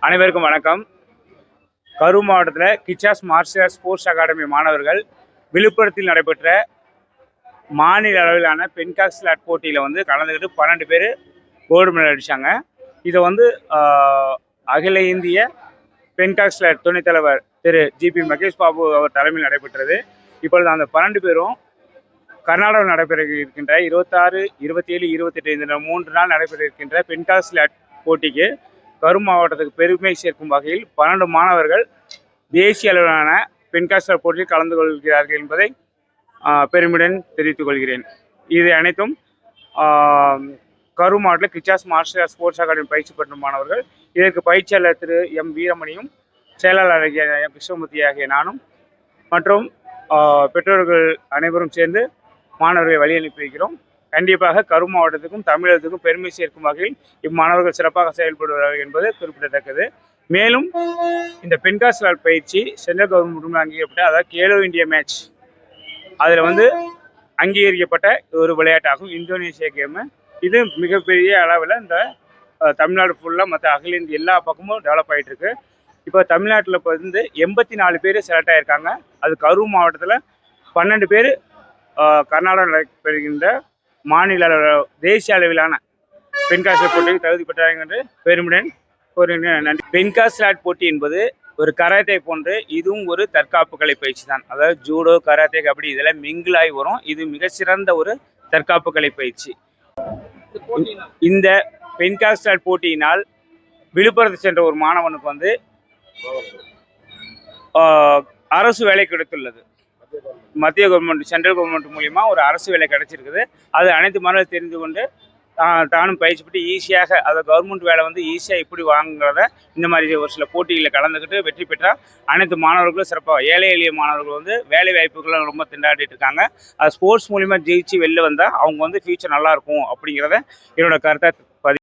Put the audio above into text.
அனைவருக்கும் வணக்கம். கரூர் மாவட்டத்தில் கிச்சாஸ் மார்ஷியல் ஸ்போர்ட்ஸ் அகாடமி மாணவர்கள் விழுப்புரத்தில் நடைபெற்ற மாநில அளவிலான பென்காக்ஸ் லாட் போட்டியில் வந்து கலந்துக்கிட்டு பன்னெண்டு பேர் கோல்டு மெடல் அடித்தாங்க இதை வந்து அகில இந்திய பென்காக் துணைத் தலைவர் திரு ஜிபி மகேஷ் பாபு அவர் தலைமையில் நடைபெற்றது. இப்பொழுது அந்த பன்னெண்டு பேரும் கர்நாடகாவில் நடைபெற இருக்கின்ற இருபத்தாறு இருபத்தி ஏழு இருபத்தெட்டு இந்த மூன்று நாள் நடைபெற இருக்கின்ற பென்காக் போட்டிக்கு கரும் மாவட்டத்துக்கு பெருமை சேர்க்கும் வகையில் பன்னெண்டு மாணவர்கள் தேசிய அளவிலான பென்காஸ்டர் போட்டியில் கலந்து கொள்கிறார்கள் என்பதை பெருமையுடன் தெரிவித்துக் கொள்கிறேன். இது அனைத்தும் கரூர் மாவட்டத்தில் கிச்சாஸ் மார்ஷல் ஸ்போர்ட்ஸ் அகாடமி பயிற்சி பெற்ற மாணவர்கள். இதற்கு பயிற்சியாளர் திரு எம் வீரமணியும் செயலாளர் எம் கிருஷ்ணமூர்த்தி ஆகிய நானும் மற்றும் பெற்றோர்கள் அனைவரும் சேர்ந்து மாணவர்களை வழி அனுப்பி வைக்கிறோம். கண்டிப்பாக கரூர் மாவட்டத்துக்கும் தமிழகத்துக்கும் பெருமை சேர்க்கும் வகையில் இம்மாணவர்கள் சிறப்பாக செயல்படுவார்கள் என்பது குறிப்பிடத்தக்கது. மேலும் இந்த பெண்காசலால் பயிற்சி சென்ட்ரல் கவர்மெண்ட் அங்கீகரிக்கப்பட்ட அதாவது கேலோ இந்தியா மேட்ச். அதில் வந்து அங்கீகரிக்கப்பட்ட ஒரு விளையாட்டாகும் இந்தோனேஷியா கேமு. இது மிகப்பெரிய அளவில் இந்த தமிழ்நாடு ஃபுல்லாக மற்ற அகில இந்திய எல்லா பக்கமும் டெவலப் ஆகிட்டு இருக்கு இப்போ தமிழ்நாட்டில் இப்போ வந்து எண்பத்தி நாலு பேர் செலக்ட் ஆகியிருக்காங்க அது கரூர் மாவட்டத்தில் பன்னெண்டு பேர் கர்நாடகாவில் பெறுகின்ற மாநில அளவில் தேசிய அளவிலான பெண்காசு போட்டிக்கு தகுதி பெற்றார்கள் என்று ஒரு நன்றி. பெண்காஸ்லாட் போட்டி என்பது ஒரு கராத்தே போன்று இதுவும் ஒரு தற்காப்பு கலை பயிற்சி தான். அதாவது ஜூடோ கராத்தே கபடி இதெல்லாம் மிங்கிளாகி வரும். இது மிகச்சிறந்த ஒரு தற்காப்பு கலை பயிற்சி. இந்த பென்காஸ்டர் போட்டியினால் விழுப்புரத்தை சென்ற ஒரு மாணவனுக்கு வந்து ஆஹ், அரசு வேலை கிடைத்துள்ளது. மத்திய கவர்மெண்ட் சென்ட்ரல் கவர்மெண்ட் மூலியமா ஒரு அரசு வேலை கிடைச்சிருக்குது. அது அனைத்து மாணவர்கள் தெரிந்து கொண்டு தானும் பயிற்சி பெற்று ஈஸியாக அதை கவர்மெண்ட் வேலை வந்து ஈஸியாக எப்படி வாங்குங்கிறத இந்த மாதிரி ஒரு சில போட்டிகளில் கலந்துக்கிட்டு வெற்றி பெற்றால் அனைத்து மாணவர்களும் சிறப்பாக ஏழை எளிய மாணவர்கள் வந்து வேலை வாய்ப்புகளை ரொம்ப திண்டாடிட்டு இருக்காங்க. அது ஸ்போர்ட்ஸ் மூலிமா ஜெயிச்சு வெளில வந்தால் அவங்க வந்து ஃபியூச்சர் நல்லா இருக்கும் அப்படிங்கிறத என்னோட கருத்தை